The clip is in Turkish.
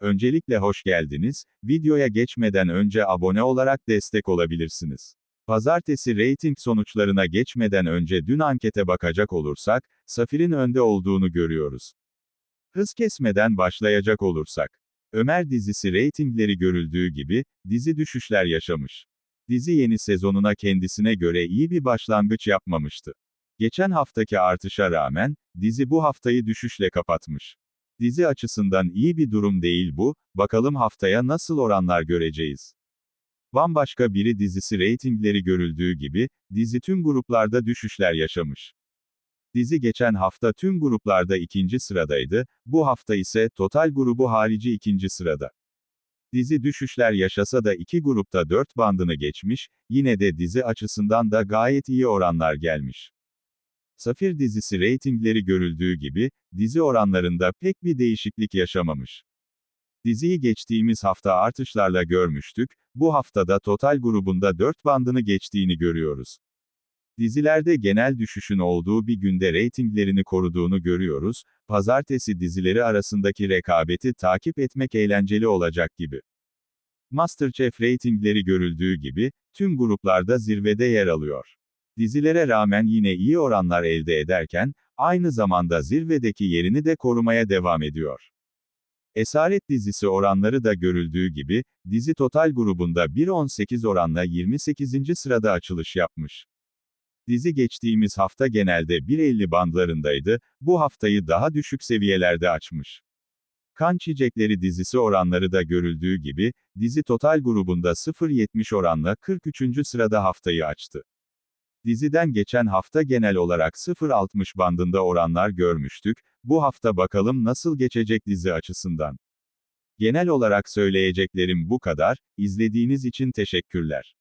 Öncelikle hoş geldiniz. Videoya geçmeden önce abone olarak destek olabilirsiniz. Pazartesi reyting sonuçlarına geçmeden önce dün ankete bakacak olursak, Safir'in önde olduğunu görüyoruz. Hız kesmeden başlayacak olursak, Ömer dizisi reytingleri görüldüğü gibi, dizi düşüşler yaşamış. Dizi yeni sezonuna kendisine göre iyi bir başlangıç yapmamıştı. Geçen haftaki artışa rağmen, dizi bu haftayı düşüşle kapatmış. Dizi açısından iyi bir durum değil bu, bakalım haftaya nasıl oranlar göreceğiz. Bambaşka Biri dizisi reytingleri görüldüğü gibi, dizi tüm gruplarda düşüşler yaşamış. Dizi geçen hafta tüm gruplarda ikinci sıradaydı, bu hafta ise total grubu harici ikinci sırada. Dizi düşüşler yaşasa da iki grupta 4 bandını geçmiş, yine de dizi açısından da gayet iyi oranlar gelmiş. Safir dizisi reytingleri görüldüğü gibi, dizi oranlarında pek bir değişiklik yaşamamış. Diziyi geçtiğimiz hafta artışlarla görmüştük, bu haftada total grubunda 4 bandını geçtiğini görüyoruz. Dizilerde genel düşüşün olduğu bir günde reytinglerini koruduğunu görüyoruz, pazartesi dizileri arasındaki rekabeti takip etmek eğlenceli olacak gibi. Masterchef reytingleri görüldüğü gibi, tüm gruplarda zirvede yer alıyor. Dizilere rağmen yine iyi oranlar elde ederken, aynı zamanda zirvedeki yerini de korumaya devam ediyor. Esaret dizisi oranları da görüldüğü gibi, dizi total grubunda 1.18 oranla 28. sırada açılış yapmış. Dizi geçtiğimiz hafta genelde 1.50 bandlarındaydı, bu haftayı daha düşük seviyelerde açmış. Kan Çiçekleri dizisi oranları da görüldüğü gibi, dizi total grubunda 0.70 oranla 43. sırada haftayı açtı. Diziden geçen hafta genel olarak 0.60 bandında oranlar görmüştük, bu hafta bakalım nasıl geçecek dizi açısından. Genel olarak söyleyeceklerim bu kadar, izlediğiniz için teşekkürler.